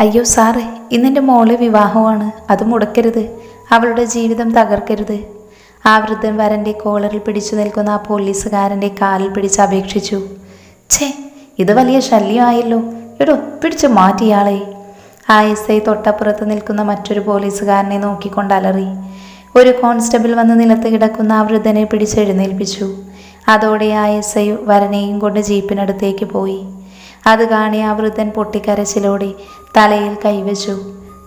അയ്യോ സാറേ ഇന്നെന്റെ മോൾ വിവാഹമാണ്. അത് മുടക്കരുത്. അവളുടെ ജീവിതം തകർക്കരുത്. ആ വൃദ്ധൻ വരന്റെ കോളറിൽ പിടിച്ചു നിൽക്കുന്ന ആ പോലീസുകാരന്റെ കാലിൽ പിടിച്ച് അപേക്ഷിച്ചു. ഛേ ഇത് വലിയ ശല്യമായല്ലോ. എടോ പിടിച്ചു മാറ്റിയാളെ. ആ എസ് ഐ തൊട്ടപ്പുറത്ത് നിൽക്കുന്ന മറ്റൊരു പോലീസുകാരനെ നോക്കിക്കൊണ്ട് അലറി. ഒരു കോൺസ്റ്റബിൾ വന്ന് നിലത്ത് കിടക്കുന്ന ആ വൃദ്ധനെ പിടിച്ചെഴുന്നേൽപ്പിച്ചു. അതോടെ ആ എസ് ഐ വരനെയും കൊണ്ട് ജീപ്പിനടുത്തേക്ക് പോയി. അത് കാണി ആ വൃദ്ധൻ പൊട്ടിക്കരച്ചിലോടെ തലയിൽ കൈവച്ചു.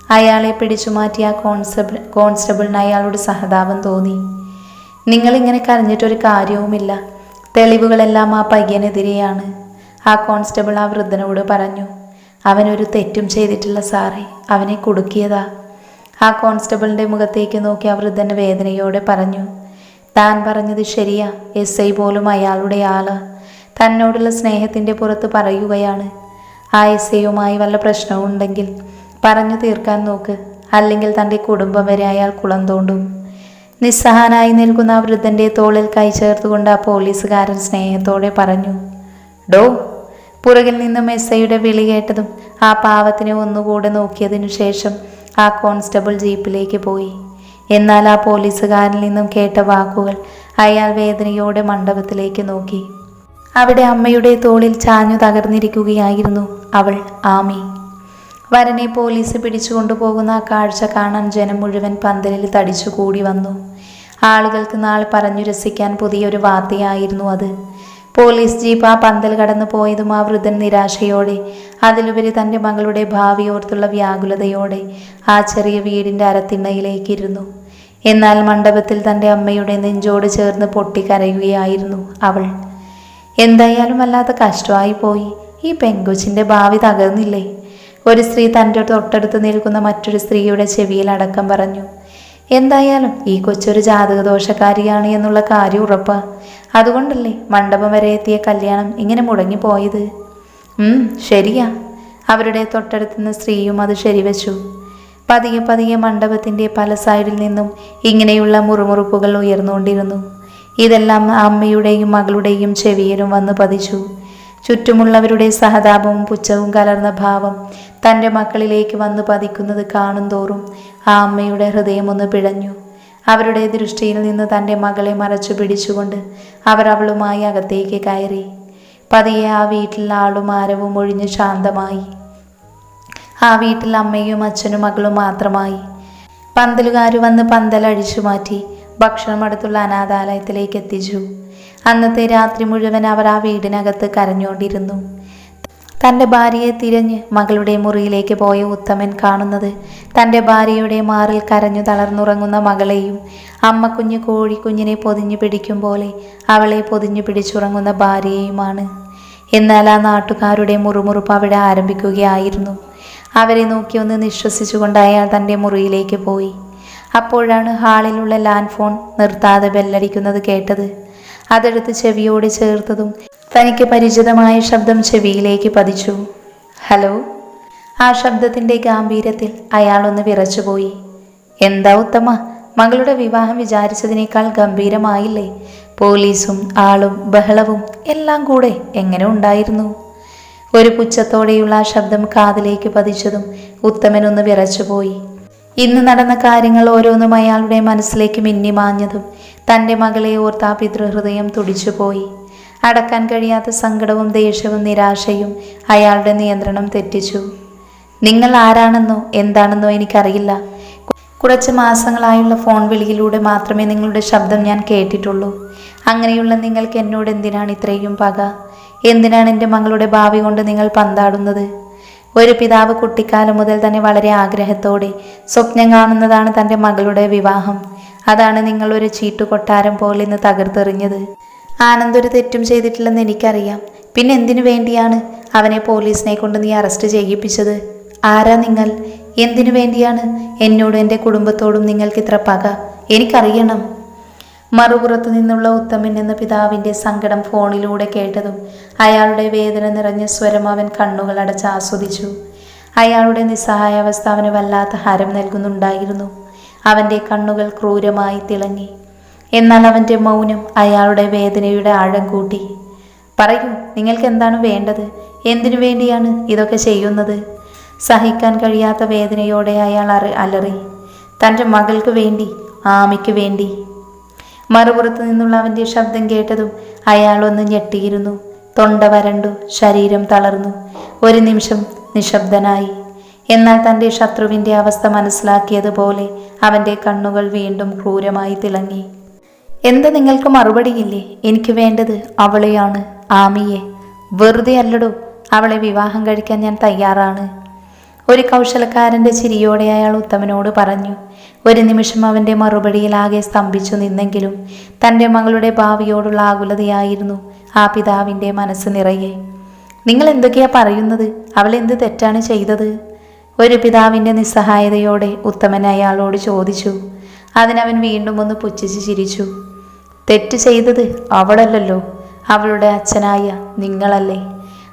അയാളെ പിടിച്ചു മാറ്റിയ കോൺസ്റ്റബിൾ കോൺസ്റ്റബിളിന് അയാളോട് സഹതാപം തോന്നി. നിങ്ങളിങ്ങനെ കരഞ്ഞിട്ടൊരു കാര്യവുമില്ല. തെളിവുകളെല്ലാം ആ പയ്യനെതിരെയാണ് ആ കോൺസ്റ്റബിൾ ആ വൃദ്ധനോട് പറഞ്ഞു. അവനൊരു തെറ്റും ചെയ്തിട്ടില്ല സാറേ. അവനെ കുടുക്കിയതാ. ആ കോൺസ്റ്റബിളിന്റെ മുഖത്തേക്ക് നോക്കി ആ വൃദ്ധന് വേദനയോടെ പറഞ്ഞു. താൻ പറഞ്ഞത് ശരിയാ. എസ് ഐ പോലും അയാളുടെ ആൾ. തന്നോടുള്ള സ്നേഹത്തിന്റെ പുറത്ത് പറയുകയാണ്. ആ എസ് വല്ല പ്രശ്നവും ഉണ്ടെങ്കിൽ പറഞ്ഞു തീർക്കാൻ നോക്ക്. അല്ലെങ്കിൽ തന്റെ കുടുംബം വരെ അയാൾ കുളം തോണ്ടും. നിസ്സഹാനായി നിൽക്കുന്ന ആ വൃദ്ധന്റെ തോളിൽ കൈ ചേർത്തുകൊണ്ട് ആ പോലീസുകാരൻ സ്നേഹത്തോടെ പറഞ്ഞു ഡോ പുറകിൽ നിന്നും എസ് ഐയുടെ വിളി കേട്ടതും ആ പാവത്തിനെ ഒന്നുകൂടെ നോക്കിയതിനു ശേഷം ആ കോൺസ്റ്റബിൾ ജീപ്പിലേക്ക് പോയി. എന്നാൽ ആ പോലീസുകാരിൽ നിന്നും കേട്ട വാക്കുകൾ അയാൾ വേദനയോടെ മണ്ഡപത്തിലേക്ക് നോക്കി. അവിടെ അമ്മയുടെ തോളിൽ ചാഞ്ഞു തകർന്നിരിക്കുകയായിരുന്നു അവൾ ആമി. വരനെ പോലീസ് പിടിച്ചുകൊണ്ടുപോകുന്ന ആ കാഴ്ച കാണാൻ ജനം മുഴുവൻ പന്തലിൽ തടിച്ചു കൂടി വന്നു. ആളുകൾക്ക് നാൾ പറഞ്ഞു രസിക്കാൻ പുതിയൊരു വാർത്തയായിരുന്നു അത്. പോലീസ് ജീപ്പ് ആ പന്തൽ കടന്നു പോയതും ആ വൃദ്ധൻ നിരാശയോടെ അതിലുപരി തന്റെ മകളുടെ ഭാവിയോർത്തുള്ള വ്യാകുലതയോടെ ആ ചെറിയ വീടിന്റെ അരത്തിണ്ണയിലേക്കിരുന്നു. എന്നാൽ മണ്ഡപത്തിൽ തന്റെ അമ്മയുടെ നെഞ്ചോട് ചേർന്ന് പൊട്ടിക്കരയുകയായിരുന്നു അവൾ. എന്തായാലും വല്ലാത്ത കഷ്ടമായി പോയി. ഈ പെങ്കൊച്ചിന്റെ ഭാവി തകർന്നില്ലേ? ഒരു സ്ത്രീ തന്റെ തൊട്ടടുത്ത് നിൽക്കുന്ന മറ്റൊരു സ്ത്രീയുടെ ചെവിയിൽ അടക്കം പറഞ്ഞു എന്തായാലും ഈ കൊച്ചൊരു ജാതക ദോഷക്കാരിയാണ് എന്നുള്ള കാര്യം ഉറപ്പാ. അതുകൊണ്ടല്ലേ മണ്ഡപം വരെ എത്തിയ കല്യാണം ഇങ്ങനെ മുടങ്ങിപ്പോയത്? ശരിയാ. അവരുടെ തൊട്ടടുത്തുനിന്ന് സ്ത്രീയും അത് ശരിവച്ചു. പതിയെ പതിയെ മണ്ഡപത്തിന്റെ പല സൈഡിൽ നിന്നും ഇങ്ങനെയുള്ള മുറുമുറുപ്പുകൾ ഉയർന്നുകൊണ്ടിരുന്നു. ഇതെല്ലാം അമ്മയുടെയും മകളുടെയും ചെവിയിലും വന്ന് പതിച്ചു. ചുറ്റുമുള്ളവരുടെ സഹതാപവും പുച്ഛവും കലർന്ന ഭാവം തന്റെ മക്കളിലേക്ക് വന്ന് പതിക്കുന്നത് കാണും തോറും ആ അമ്മയുടെ ഹൃദയം ഒന്ന് പിഴഞ്ഞു. അവരുടെ ദൃഷ്ടിയിൽ നിന്ന് തന്റെ മകളെ മറച്ചു പിടിച്ചുകൊണ്ട് അവർ അവളുമായി അകത്തേക്ക് കയറി. പതിയെ ആ വീട്ടിൽ ആളും ആരവും ഒഴിഞ്ഞ് ശാന്തമായി. ആ വീട്ടിൽ അമ്മയും അച്ഛനും മകളും മാത്രമായി. പന്തലുകാർ വന്ന് പന്തലഴിച്ചു മാറ്റി. ഭക്ഷണം അടുത്തുള്ള അനാഥാലയത്തിലേക്ക് എത്തിച്ചു. അന്നത്തെ രാത്രി മുഴുവൻ അവർ ആ വീടിനകത്ത് കരഞ്ഞുകൊണ്ടിരുന്നു. തന്റെ ഭാര്യയെ തിരഞ്ഞ് മകളുടെ മുറിയിലേക്ക് പോയ ഉത്തമൻ കാണുന്നത് തന്റെ ഭാര്യയുടെ മാറിൽ കരഞ്ഞു തളർന്നുറങ്ങുന്ന മകളെയും അമ്മ കുഞ്ഞ് കോഴിക്കുഞ്ഞിനെ പൊതിഞ്ഞു പിടിക്കും പോലെ അവളെ പൊതിഞ്ഞു പിടിച്ചുറങ്ങുന്ന ഭാര്യയുമാണ് എന്നാൽ ആ നാട്ടുകാരുടെ മുറുമുറുപ്പ് അവിടെ ആരംഭിക്കുകയായിരുന്നു. അവരെ നോക്കി ഒന്ന് നിശ്വസിച്ചുകൊണ്ട് അയാൾ തന്റെ മുറിയിലേക്ക് പോയി. അപ്പോഴാണ് ഹാളിലുള്ള ലാൻഡ് ഫോൺ നിർത്താതെ ബെല്ലടിക്കുന്നത് കേട്ടത്. അതെടുത്ത് ചെവിയോട് ചേർത്തതും തനിക്ക് പരിചിതമായ ശബ്ദം ചെവിയിലേക്ക് പതിച്ചു. ഹലോ? ആ ശബ്ദത്തിന്റെ ഗാംഭീര്യത്തിൽ അയാളൊന്ന് വിറച്ചുപോയി. എന്താ ഉത്തമ? മകളുടെ വിവാഹം വിചാരിച്ചതിനേക്കാൾ ഗംഭീരമായില്ലേ? പോലീസും ആളും ബഹളവും എല്ലാം കൂടെ എങ്ങനെ ഉണ്ടായിരുന്നു? ഒരു പുച്ഛത്തോടെയുള്ള ആ ശബ്ദം കാതിലേക്ക് പതിച്ചതും ഉത്തമനൊന്ന് വിറച്ചുപോയി. ഇന്ന് നടന്ന കാര്യങ്ങൾ ഓരോന്നും അയാളുടെ മനസ്സിലേക്ക് മിന്നിമാഞ്ഞതും തന്റെ മകളെ ഓർത്ത് ആ പിതൃഹൃദയം തുടിച്ചുപോയി. അടക്കാൻ കഴിയാത്ത സങ്കടവും ദേഷ്യവും നിരാശയും അയാളുടെ നിയന്ത്രണം തെറ്റിച്ചു. നിങ്ങൾ ആരാണെന്നോ എന്താണെന്നോ എനിക്കറിയില്ല. കുറച്ച് മാസങ്ങളായുള്ള ഫോൺ വിളിയിലൂടെ മാത്രമേ നിങ്ങളുടെ ശബ്ദം ഞാൻ കേട്ടിട്ടുള്ളൂ. അങ്ങനെയുള്ള നിങ്ങൾക്ക് എന്നോട് എന്തിനാണ് ഇത്രയും പക? എന്തിനാണ് എന്റെ മകളുടെ ഭാവി കൊണ്ട് നിങ്ങൾ പന്താടുന്നത്? ഒരു പിതാവ് കുട്ടിക്കാലം മുതൽ തന്നെ വളരെ ആഗ്രഹത്തോടെ സ്വപ്നം കാണുന്നതാണ് തന്റെ മകളുടെ വിവാഹം. അതാണ് നിങ്ങൾ ഒരു ചീട്ടുകൊട്ടാരം പോലെ ഇന്ന് തകർത്തെറിഞ്ഞത്. ആനന്ദ് ഒരു തെറ്റും ചെയ്തിട്ടില്ലെന്ന് എനിക്കറിയാം. പിന്നെ എന്തിനു വേണ്ടിയാണ് അവനെ പോലീസിനെ കൊണ്ട് നീ അറസ്റ്റ് ചെയ്യിപ്പിച്ചത്? ആരാ നിങ്ങൾ? എന്തിനു വേണ്ടിയാണ് എന്നോടും എന്റെ കുടുംബത്തോടും നിങ്ങൾക്ക് ഇത്ര പക? എനിക്കറിയണം. മറുപുറത്തു നിന്നുള്ള ഉത്തമൻ എന്ന പിതാവിന്റെ സങ്കടം ഫോണിലൂടെ കേട്ടതും അയാളുടെ വേദന നിറഞ്ഞ സ്വരം അവൻ കണ്ണുകൾ അടച്ച് ആസ്വദിച്ചു. അയാളുടെ നിസ്സഹായാവസ്ഥ അവന് വല്ലാത്ത ഹരം നൽകുന്നുണ്ടായിരുന്നു. അവന്റെ കണ്ണുകൾ ക്രൂരമായി തിളങ്ങി. എന്നാൽ അവന്റെ മൗനം അയാളുടെ വേദനയുടെ ആഴം കൂട്ടി. പറയൂ നിങ്ങൾക്ക് എന്താണ് വേണ്ടത്? എന്തിനു വേണ്ടിയാണ് ഇതൊക്കെ ചെയ്യുന്നത്? സഹിക്കാൻ കഴിയാത്ത വേദനയോടെ അയാൾ അലറി. തന്റെ മകൾക്ക് വേണ്ടി ആമയ്ക്ക് വേണ്ടി. മറുപുറത്തു നിന്നുള്ള അവന്റെ ശബ്ദം കേട്ടതും അയാൾ ഒന്ന് ഞെട്ടിയിരുന്നു. തൊണ്ട വരണ്ടു ശരീരം തളർന്നു. ഒരു നിമിഷം നിശബ്ദനായി. എന്നാൽ തന്റെ ശത്രുവിന്റെ അവസ്ഥ മനസ്സിലാക്കിയതുപോലെ അവന്റെ കണ്ണുകൾ വീണ്ടും ക്രൂരമായി തിളങ്ങി. എന്ത് നിങ്ങൾക്ക് മറുപടിയില്ലേ? എനിക്ക് വേണ്ടത് അവളെയാണ് ആമിയെ. വെറുതെ അല്ലടോ അവളെ വിവാഹം കഴിക്കാൻ ഞാൻ തയ്യാറാണ്. ഒരു കൗശലക്കാരന്റെ ചിരിയോടെ അയാൾ ഉത്തമനോട് പറഞ്ഞു ഒരു നിമിഷം അവന്റെ മറുപടിയിലാകെ സ്തംഭിച്ചു നിന്നെങ്കിലും തന്റെ മകളുടെ ഭാവിയോടുള്ള ആകുലതയായിരുന്നു ആ പിതാവിന്റെ മനസ്സ് നിറയെ. നിങ്ങൾ എന്തൊക്കെയാ പറയുന്നത്? അവൾ എന്ത് തെറ്റാണ് ചെയ്തത്? ഒരു പിതാവിന്റെ നിസ്സഹായതയോടെ ഉത്തമൻ അയാളോട് ചോദിച്ചു അതിനവൻ വീണ്ടും ഒന്ന് പുച്ഛിച്ച് ചിരിച്ചു തെറ്റ് ചെയ്തത് അവളല്ലല്ലോ അവളുടെ അച്ഛനായ നിങ്ങളല്ലേ?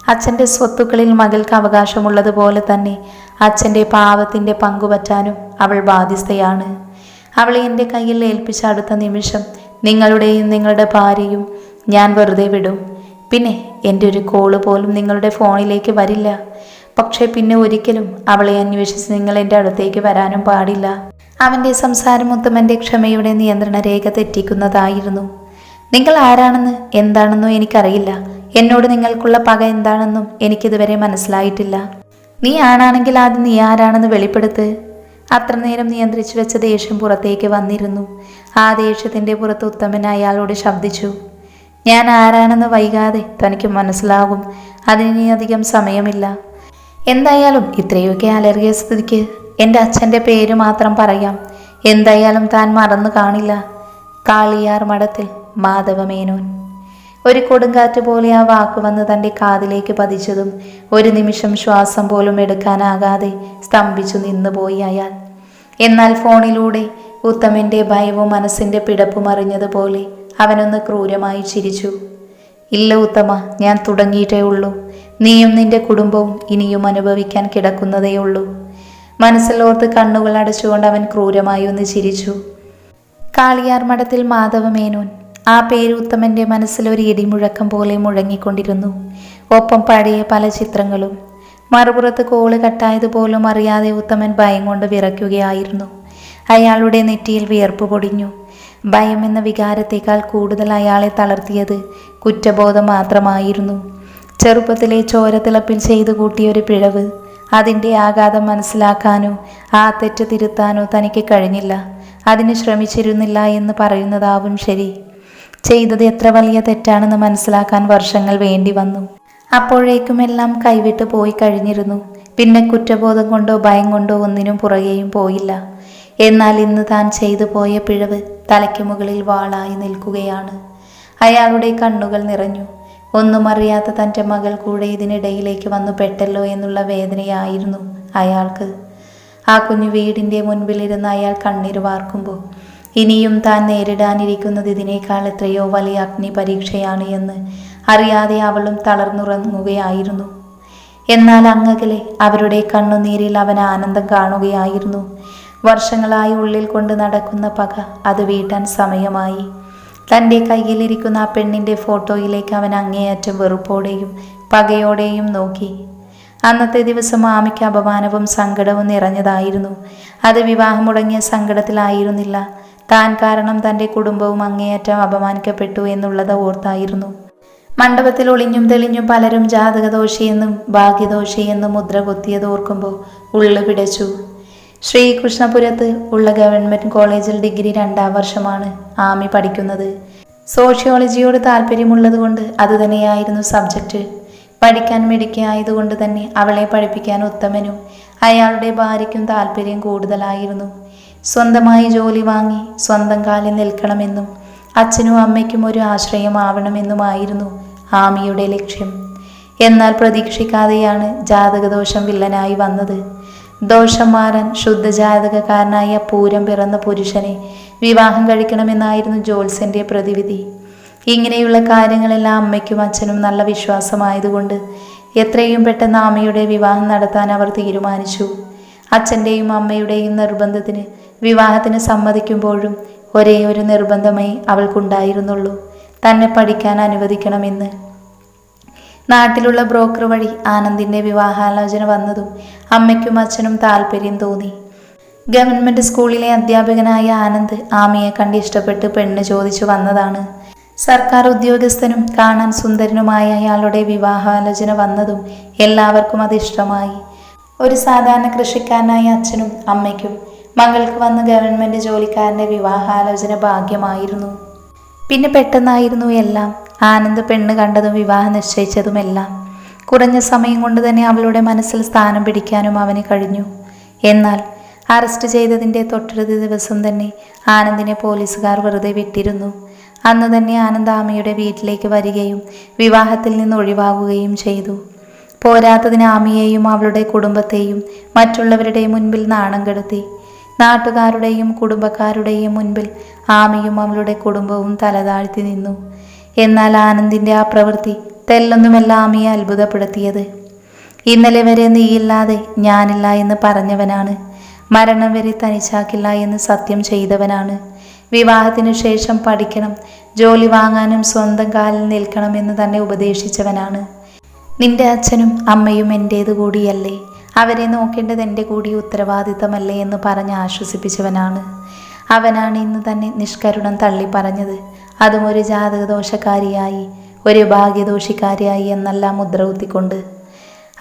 അച്ഛന്റെ സ്വത്തുക്കളിൽ മകൾക്ക് അവകാശമുള്ളതുപോലെ തന്നെ അച്ഛന്റെ പാവത്തിന്റെ പങ്കുപറ്റാനും അവൾ ബാധ്യസ്ഥയാണ്. അവളെ എന്റെ കയ്യിൽ ഏൽപ്പിച്ച അടുത്ത നിമിഷം നിങ്ങളുടെയും നിങ്ങളുടെ ഭാര്യയും ഞാൻ വെറുതെ വിടും. പിന്നെ എന്റെ ഒരു കോൾ പോലും നിങ്ങളുടെ ഫോണിലേക്ക് വരില്ല. പക്ഷേ പിന്നെ ഒരിക്കലും അവളെ അന്വേഷിച്ച് നിങ്ങൾ എന്റെ അടുത്തേക്ക് വരാനും പാടില്ല. അവന്റെ സംസാരം ഉത്തമന്റെ ക്ഷമയുടെ നിയന്ത്രണ രേഖ തെറ്റിക്കുന്നതായിരുന്നു. നിങ്ങൾ ആരാണെന്ന് എന്താണെന്നോ എനിക്കറിയില്ല. എന്നോട് നിങ്ങൾക്കുള്ള പക എന്താണെന്നും എനിക്കിതുവരെ മനസ്സിലായിട്ടില്ല. നീ ആണാണെങ്കിൽ ആദ്യം നീ ആരാണെന്ന് വെളിപ്പെടുത്ത്. അത്ര നേരം നിയന്ത്രിച്ചു വെച്ച ദേഷ്യം പുറത്തേക്ക് വന്നിരുന്നു. ആ ദേഷ്യത്തിന്റെ പുറത്ത് ഉത്തമൻ അയാളോട് ശബ്ദിച്ചു. ഞാൻ ആരാണെന്ന് വൈകാതെ തനിക്ക് മനസ്സിലാകും. അതിനി അധികം സമയമില്ല. എന്തായാലും ഇത്രയൊക്കെ അലറിയ സ്ഥിതിക്ക് എന്റെ അച്ഛന്റെ പേര് മാത്രം പറയാം. എന്തായാലും താൻ മറന്നു കാണില്ല. കാളിയാർ മഠത്തിൽ മാധവമേനോൻ. ഒരു കൊടുങ്കാറ്റ് പോലെ ആ വാക്ക് വന്ന് തന്റെ കാതിലേക്ക് പതിച്ചതും ഒരു നിമിഷം ശ്വാസം പോലും എടുക്കാനാകാതെ സ്തംഭിച്ചു നിന്നുപോയി അയാൾ. എന്നാൽ ഫോണിലൂടെ ഉത്തമന്റെ ഭയവും മനസ്സിന്റെ പിടപ്പും അറിഞ്ഞതുപോലെ അവനൊന്ന് ക്രൂരമായി ചിരിച്ചു. ഇല്ല ഉത്തമ ഞാൻ തുടങ്ങിയിട്ടേ ഉള്ളൂ. നീയും നിന്റെ കുടുംബവും ഇനിയും അനുഭവിക്കാൻ കിടക്കുന്നതേയുള്ളൂ മനസ്സിലോർത്ത് കണ്ണുകൾ അടച്ചുകൊണ്ട് അവൻ ക്രൂരമായി ഒന്ന് ചിരിച്ചു. കാളിയാർ മഠത്തിൽ മാധവമേനോൻ ആ പേര് മനസ്സിലൊരു ഇടിമുഴക്കം പോലെ മുഴങ്ങിക്കൊണ്ടിരുന്നു. ഒപ്പം പഴയ പല ചിത്രങ്ങളും. മറുപുറത്ത് കോൾ കട്ടായതുപോലും അറിയാതെ ഉത്തമൻ ഭയം കൊണ്ട് വിറയ്ക്കുകയായിരുന്നു. അയാളുടെ നെറ്റിയിൽ വിയർപ്പ് പൊടിഞ്ഞു. ഭയം എന്ന വികാരത്തേക്കാൾ കൂടുതൽ അയാളെ തളർത്തിയത് കുറ്റബോധം മാത്രമായിരുന്നു. ചെറുപ്പത്തിലെ ചോരത്തിളപ്പിൽ ചെയ്തു കൂട്ടിയ ഒരു പിഴവ് അതിന്റെ ആഘാതം മനസ്സിലാക്കാനോ ആ തെറ്റ് തിരുത്താനോ തനിക്ക് കഴിഞ്ഞില്ല. അതിന് ശ്രമിച്ചിരുന്നില്ല എന്ന് പറയുന്നതാവും ശരി. ചെയ്തത് എത്ര വലിയ തെറ്റാണെന്ന് മനസ്സിലാക്കാൻ വർഷങ്ങൾ വേണ്ടി വന്നു. അപ്പോഴേക്കും എല്ലാം കൈവിട്ട് പോയി കഴിഞ്ഞിരുന്നു. പിന്നെ കുറ്റബോധം കൊണ്ടോ ഭയം കൊണ്ടോ ഒന്നിനും പുറകെയും പോയില്ല. എന്നാൽ ഇന്ന് താൻ ചെയ്തു പോയ പിഴവ് തലയ്ക്ക് മുകളിൽ വാളായി നിൽക്കുകയാണ്. അയാളുടെ കണ്ണുകൾ നിറഞ്ഞു. ഒന്നും അറിയാത്ത തന്റെ മകൾ കൂടെ ഇതിനിടയിലേക്ക് വന്നു പെട്ടല്ലോ എന്നുള്ള വേദനയായിരുന്നു അയാൾക്ക്. ആ കുഞ്ഞു വീടിന്റെ മുൻപിലിരുന്ന് അയാൾ കണ്ണീർ വാർക്കുമ്പോൾ ഇനിയും താൻ നേരിടാനിരിക്കുന്നത് ഇതിനേക്കാൾ എത്രയോ വലിയ അഗ്നി പരീക്ഷയാണ് എന്ന് അറിയാതെ അവളും തളർന്നുറങ്ങുകയായിരുന്നു. എന്നാൽ അങ്ങകലെ അവരുടെ കണ്ണുനീരിൽ അവൻ ആനന്ദം കാണുകയായിരുന്നു. വർഷങ്ങളായി ഉള്ളിൽ കൊണ്ട് നടക്കുന്ന പക അത് വീട്ടാൻ സമയമായി. തന്റെ കയ്യിലിരിക്കുന്ന ആ പെണ്ണിന്റെ ഫോട്ടോയിലേക്ക് അവൻ അങ്ങേയറ്റം വെറുപ്പോടെയും പകയോടെയും നോക്കി. അന്നത്തെ ദിവസം ആമിക്ക് അപമാനവും സങ്കടവും നിറഞ്ഞതായിരുന്നു. അത് വിവാഹം മുടങ്ങിയ സങ്കടത്തിലായിരുന്നില്ല. താൻ കാരണം തന്റെ കുടുംബവും അങ്ങേയറ്റം അപമാനിക്കപ്പെട്ടു എന്നുള്ളത് ഓർത്തായിരുന്നു. മണ്ഡപത്തിൽ ഒളിഞ്ഞും തെളിഞ്ഞും പലരും ജാതകദോഷിയെന്നും ഭാഗ്യദോഷിയെന്നും മുദ്ര കൊത്തിയത് ഓർക്കുമ്പോൾ ഉള്ളു പിടച്ചു. ശ്രീകൃഷ്ണപുരത്ത് ഉള്ള ഗവൺമെന്റ് കോളേജിൽ ഡിഗ്രി രണ്ടാം വർഷമാണ് ആമി പഠിക്കുന്നത്. സോഷ്യോളജിയോട് താല്പര്യമുള്ളതുകൊണ്ട് അതുതന്നെയായിരുന്നു സബ്ജക്റ്റ് പഠിക്കാൻ മിടുക്കിയായതുകൊണ്ട് തന്നെ അവളെ പഠിപ്പിക്കാൻ ഉത്തമനും അയാളുടെ ഭാര്യയ്ക്കും താല്പര്യം കൂടുതലായിരുന്നു. സ്വന്തമായി ജോലി വാങ്ങി സ്വന്തം കാലിൽ നിൽക്കണമെന്നും അച്ഛനും അമ്മയ്ക്കും ഒരു ആശ്രയമാവണമെന്നുമായിരുന്നു ആമിയുടെ ലക്ഷ്യം. എന്നാൽ പ്രതീക്ഷിക്കാതെയാണ് ജാതകദോഷം വില്ലനായി വന്നത്. ദോഷം മാറാൻ ശുദ്ധജാതകക്കാരനായ പൂരം പിറന്ന പുരുഷനെ വിവാഹം കഴിക്കണമെന്നായിരുന്നു ജോൽസന്റെ പ്രതിവിധി. ഇങ്ങനെയുള്ള കാര്യങ്ങളെല്ലാം അമ്മയ്ക്കും അച്ഛനും നല്ല വിശ്വാസമായതുകൊണ്ട് എത്രയും പെട്ടെന്ന് ആമയുടെ വിവാഹം നടത്താൻ അവർ തീരുമാനിച്ചു. അച്ഛന്റെയും അമ്മയുടെയും നിർബന്ധത്തിന് വിവാഹത്തിന് സമ്മതിക്കുമ്പോഴും ഒരേ ഒരു നിർബന്ധമായി അവൾക്കുണ്ടായിരുന്നുള്ളൂ. തന്നെ പഠിക്കാൻ അനുവദിക്കണമെന്ന്. നാട്ടിലുള്ള ബ്രോക്കർ വഴി ആനന്ദിന്റെ വിവാഹാലോചന വന്നതും അമ്മയ്ക്കും അച്ഛനും താല്പര്യം തോന്നി. ഗവൺമെന്റ് സ്കൂളിലെ അധ്യാപകനായ ആനന്ദ് ആമിയെ കണ്ട് ഇഷ്ടപ്പെട്ട് പെണ്ണ് ചോദിച്ചു വന്നതാണ്. സർക്കാർ ഉദ്യോഗസ്ഥനും കാണാൻ സുന്ദരനുമായ അയാളുടെ വിവാഹാലോചന വന്നതും എല്ലാവർക്കും അത് ഇഷ്ടമായി. ഒരു സാധാരണ കൃഷിക്കാരനായ അച്ഛനും അമ്മയ്ക്കും മകൾക്ക് വന്ന ഗവൺമെന്റ് ജോലിക്കാരന്റെ വിവാഹാലോചന ഭാഗ്യമായിരുന്നു. പിന്നെ പെട്ടെന്നായിരുന്നു എല്ലാം. ആനന്ദ് പെണ്ണ് കണ്ടതും വിവാഹം നിശ്ചയിച്ചതുമെല്ലാം. കുറഞ്ഞ സമയം കൊണ്ട് തന്നെ അവളുടെ മനസ്സിൽ സ്ഥാനം പിടിക്കാനും അവന് കഴിഞ്ഞു. എന്നാൽ അറസ്റ്റ് ചെയ്തതിന്റെ തൊട്ടടുത്ത ദിവസം തന്നെ ആനന്ദിനെ പോലീസുകാർ വെറുതെ വിട്ടിരുന്നു. അന്ന് തന്നെ ആനന്ദ് ആമയുടെ വീട്ടിലേക്ക് വരികയും വിവാഹത്തിൽ നിന്ന് ഒഴിവാകുകയും ചെയ്തു. പോരാത്തതിന് ആമിയെയും അവളുടെ കുടുംബത്തെയും മറ്റുള്ളവരുടെ മുൻപിൽ നാണം കെടുത്തി. നാട്ടുകാരുടെയും കുടുംബക്കാരുടെയും മുൻപിൽ ആമിയും അവളുടെ കുടുംബവും തലതാഴ്ത്തി നിന്നു. എന്നാൽ ആനന്ദിന്റെ ആ പ്രവൃത്തി തെല്ലൊന്നുമല്ല ആമിയെ അത്ഭുതപ്പെടുത്തിയത്. ഇന്നലെ വരെ നീയില്ലാതെ ഞാനില്ല എന്ന് പറഞ്ഞവനാണ്. മരണം വരെ തനിച്ചാക്കില്ല എന്ന് സത്യം ചെയ്തവനാണ്. വിവാഹത്തിനു ശേഷം പഠിക്കണം ജോലി വാങ്ങാനും സ്വന്തം കാലിൽ നിൽക്കണം എന്ന് തന്നെ ഉപദേശിച്ചവനാണ്. നിന്റെ അച്ഛനും അമ്മയും എന്റേത് കൂടിയല്ലേ? അവരെ നോക്കേണ്ടത് എന്റെ കൂടി ഉത്തരവാദിത്തമല്ലേ എന്ന് പറഞ്ഞ് ആശ്വസിപ്പിച്ചവനാണ്. അവനാണ് ഇന്ന് തന്നെ നിഷ്കരുണം തള്ളി പറഞ്ഞത്. അതും ഒരു ജാതകദോഷക്കാരിയായി ഒരു ഭാഗ്യദോഷിക്കാരിയായി എന്നെല്ലാം മുദ്രകുത്തിക്കൊണ്ട്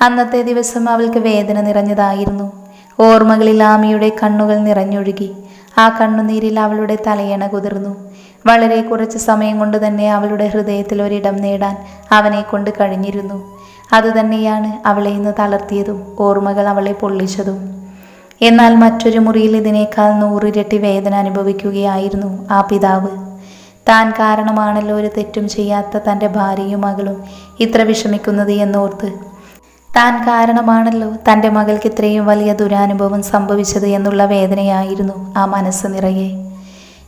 അന്നത്തെ ദിവസം അവൾക്ക് വേദന നിറഞ്ഞതായിരുന്നു. ഓർമ്മകളിൽ ആമിയുടെ കണ്ണുകൾ നിറഞ്ഞൊഴുകി. ആ കണ്ണുനീരിൽ അവളുടെ തലയണ കുതിർന്നു. വളരെ കുറച്ച് സമയം കൊണ്ട് തന്നെ അവളുടെ ഹൃദയത്തിൽ ഒരിടം നേടാൻ അവനെ കൊണ്ട് കഴിഞ്ഞിരുന്നു. അതുതന്നെയാണ് അവളെ ഇന്ന് തളർത്തിയതും ഓർമ്മകൾ അവളെ പൊള്ളിച്ചതും. എന്നാൽ മറ്റൊരു മുറിയിൽ ഇതിനേക്കാൾ നൂറിരട്ടി വേദന അനുഭവിക്കുകയായിരുന്നു ആ പിതാവ്. താൻ കാരണമാണല്ലോ ഒരു തെറ്റും ചെയ്യാത്ത തന്റെ ഭാര്യയും മകളും ഇത്ര വിഷമിക്കുന്നത് എന്നോർത്ത്. താൻ കാരണമാണല്ലോ തന്റെ മകൾക്ക് ഇത്രയും വലിയ ദുരാനുഭവം സംഭവിച്ചത് എന്നുള്ള വേദനയായിരുന്നു ആ മനസ്സ് നിറയെ.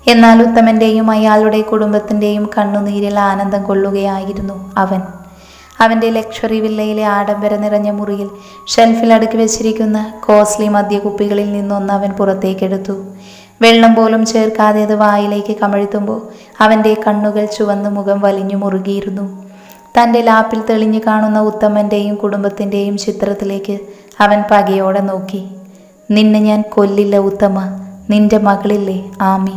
എന്നാൽ ഉത്തമന്റെയും അയാളുടെ കുടുംബത്തിന്റെയും കണ്ണുനീരിൽ ആനന്ദം കൊള്ളുകയായിരുന്നു അവൻ. അവന്റെ ലക്ഷറി വില്ലയിലെ ആഡംബര നിറഞ്ഞ മുറിയിൽ ഷെൽഫിൽ അടുക്കി വെച്ചിരിക്കുന്ന കോസ്ലി മദ്യക്കുപ്പികളിൽ നിന്നൊന്ന് അവൻ പുറത്തേക്കെടുത്തു. വെള്ളം പോലും ചേർക്കാതെ അത് വായിലേക്ക് കമഴ്ത്തുമ്പോൾ അവന്റെ കണ്ണുകൾ ചുവന്ന് മുഖം വലിഞ്ഞു മുറുകിയിരുന്നു. തന്റെ ലാപ്പിൽ തെളിഞ്ഞു കാണുന്ന ഉത്തമന്റെയും കുടുംബത്തിന്റെയും ചിത്രത്തിലേക്ക് അവൻ പകയോടെ നോക്കി. നിന്നെ ഞാൻ കൊല്ലില്ല ഉത്തമ നിന്റെ മകളില്ലേ ആമി.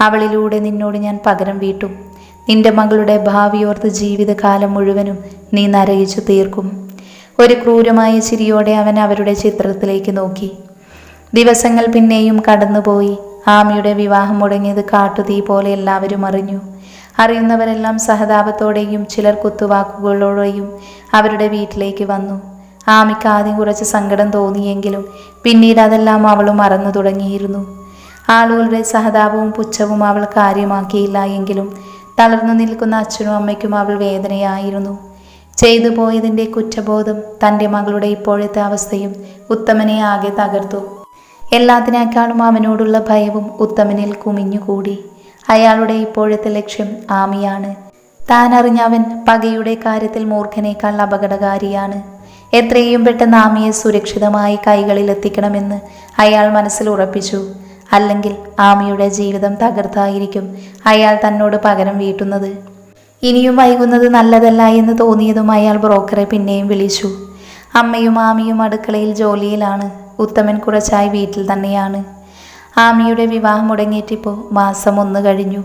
അവളിലൂടെ നിന്നോട് ഞാൻ പകരം വീട്ടും. നിന്റെ മകളുടെ ഭാവിയോർത്ത് ജീവിതകാലം മുഴുവനും നീ നരയിച്ചു തീർക്കും. ഒരു ക്രൂരമായ ചിരിയോടെ അവൻ അവരുടെ ചിത്രത്തിലേക്ക് നോക്കി. ദിവസങ്ങൾ പിന്നെയും കടന്നുപോയി. ആമിയുടെ വിവാഹം മുടങ്ങിയത് കാട്ടുതീ പോലെ എല്ലാവരും അറിഞ്ഞു. അറിയുന്നവരെല്ലാം സഹതാപത്തോടെയും ചിലർ കുത്തുവാക്കുകളോടെയും അവരുടെ വീട്ടിലേക്ക് വന്നു. ആമിക്ക് ആദ്യം കുറച്ച് സങ്കടം തോന്നിയെങ്കിലും പിന്നീട് അതെല്ലാം അവൾ മറന്നു തുടങ്ങിയിരുന്നു. ആളുകളുടെ സഹതാപവും പുച്ഛവും അവൾ കാര്യമാക്കിയില്ല എങ്കിലും തളർന്നു നിൽക്കുന്ന അച്ഛനും അമ്മയ്ക്കും അവൾ വേദനയായിരുന്നു. ചെയ്തു പോയതിന്റെ കുറ്റബോധം തന്റെ മകളുടെ ഇപ്പോഴത്തെ അവസ്ഥയും ഉത്തമനെ ആകെ തകർത്തു. എല്ലാത്തിനേക്കാളും അവനോടുള്ള ഭയവും ഉത്തമനിൽ കുമിഞ്ഞുകൂടി. അയാളുടെ ഇപ്പോഴത്തെ ലക്ഷ്യം ആമിയാണ്. താൻ അറിഞ്ഞവൻ പകയുടെ കാര്യത്തിൽ മൂർഖനേക്കാൾ അപകടകാരിയാണ്. എത്രയും പെട്ടെന്ന് ആമിയെ സുരക്ഷിതമായി കൈകളിൽ എത്തിക്കണമെന്ന് അയാൾ മനസ്സിൽ ഉറപ്പിച്ചു. അല്ലെങ്കിൽ ആമിയുടെ ജീവിതം തകർത്തായിരിക്കും അയാൾ തന്നോട് പകരം വീട്ടുന്നത്. ഇനിയും വൈകുന്നത് നല്ലതല്ല എന്ന് തോന്നിയതും അയാൾ ബ്രോക്കറെ പിന്നെയും വിളിച്ചു. അമ്മയും ആമിയും അടുക്കളയിൽ ജോലിയിലാണ്. ഉത്തമൻ കുറച്ചായി വീട്ടിൽ തന്നെയാണ്. ആമിയുടെ വിവാഹം മുടങ്ങിയിട്ടിപ്പോൾ മാസം ഒന്ന് കഴിഞ്ഞു.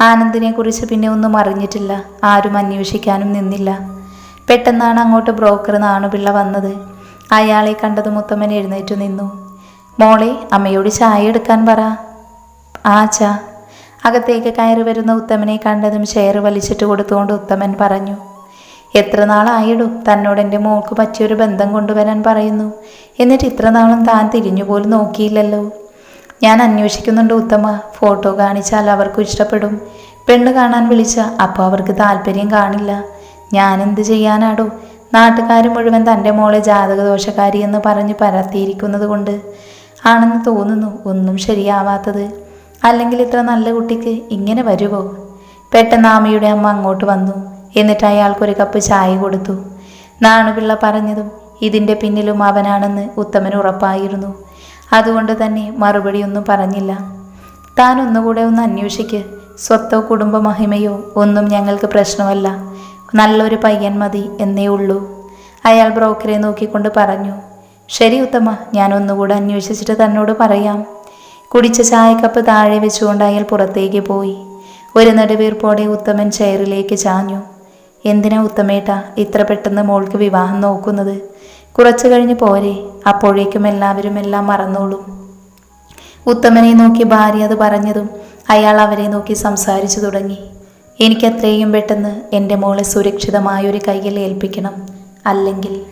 ആനന്ദിനെ കുറിച്ച് പിന്നെ ഒന്നും അറിഞ്ഞിട്ടില്ല. ആരും അന്വേഷിക്കാനും നിന്നില്ല. പെട്ടെന്നാണ് അങ്ങോട്ട് ബ്രോക്കർ നാണുപിള്ള വന്നത്. അയാളെ കണ്ടതും ഉത്തമൻ എഴുന്നേറ്റു നിന്നു. മോളെ അമ്മയോട് ചായ എടുക്കാൻ പറ. ആ ചാ. അകത്തേക്ക് കയറി വരുന്ന ഉത്തമനെ കണ്ടതും ചെയർ വലിച്ചിട്ട് കൊടുത്തുകൊണ്ട് ഉത്തമൻ പറഞ്ഞു എത്ര നാളായിടും തന്നോട് എന്റെ മോൾക്ക് പറ്റിയൊരു ബന്ധം കൊണ്ടുവരാൻ പറയുന്നു. എന്നിട്ട് ഇത്ര നാളും താൻ തിരിഞ്ഞു പോലും നോക്കിയില്ലല്ലോ. ഞാൻ അന്വേഷിക്കുന്നുണ്ട് ഉത്തമ. ഫോട്ടോ കാണിച്ചാൽ അവർക്കും ഇഷ്ടപ്പെടും. പെണ്ണ് കാണാൻ വിളിച്ച അപ്പോൾ അവർക്ക് താല്പര്യം കാണില്ല. ഞാൻ എന്ത് ചെയ്യാനാടോ? നാട്ടുകാർ മുഴുവൻ തന്റെ മോളെ ജാതകദോഷക്കാരി എന്ന് പറഞ്ഞ് പരത്തിയിരിക്കുന്നത് കൊണ്ട് ആണെന്ന് തോന്നുന്നു ഒന്നും ശരിയാവാത്തത്. അല്ലെങ്കിൽ ഇത്ര നല്ല കുട്ടിക്ക് ഇങ്ങനെ വരുമോ പെട്ടെന്ന് ആമയുടെ അമ്മ അങ്ങോട്ട് വന്നു. എന്നിട്ട് അയാൾക്കൊരു കപ്പ് ചായ കൊടുത്തു. നാണുപിള്ള പറഞ്ഞതും ഇതിന്റെ പിന്നിലും അവനാണെന്ന് ഉത്തമന് ഉറപ്പായിരുന്നു. അതുകൊണ്ട് തന്നെ മറുപടിയൊന്നും പറഞ്ഞില്ല. താൻ ഒന്നുകൂടെ ഒന്ന് അന്വേഷിക്ക്. സ്വത്തോ കുടുംബ മഹിമയോ ഒന്നും ഞങ്ങൾക്ക് പ്രശ്നമല്ല. നല്ലൊരു പയ്യൻ മതി എന്നേ ഉള്ളൂ. അയാൾ ബ്രോക്കറെ നോക്കിക്കൊണ്ട് പറഞ്ഞു. ശരി ഉത്തമ ഞാൻ ഒന്നുകൂടെ അന്വേഷിച്ചിട്ട് തന്നോട് പറയാം. കുടിച്ച ചായക്കപ്പ് താഴെ വെച്ചുകൊണ്ട് അയാൾ പുറത്തേക്ക് പോയി. ഒരു നടുവീർപ്പോടെ ഉത്തമൻ ചെയറിലേക്ക് ചാഞ്ഞു. എന്തിനാ ഉത്തമേട്ട ഇത്ര പെട്ടെന്ന് മോൾക്ക് വിവാഹം നോക്കുന്നത്? കുറച്ചു കഴിഞ്ഞ് പോരെ അപ്പോഴേക്കും എല്ലാവരും എല്ലാം മറന്നോളും. ഉത്തമനെ നോക്കി ഭാര്യ അത് പറഞ്ഞതും അയാൾ അവരെ നോക്കി സംസാരിച്ചു തുടങ്ങി. എനിക്കത്രയും പെട്ടെന്ന് എന്റെ മോളെ സുരക്ഷിതമായൊരു കയ്യിൽ ഏൽപ്പിക്കണം അല്ലെങ്കിൽ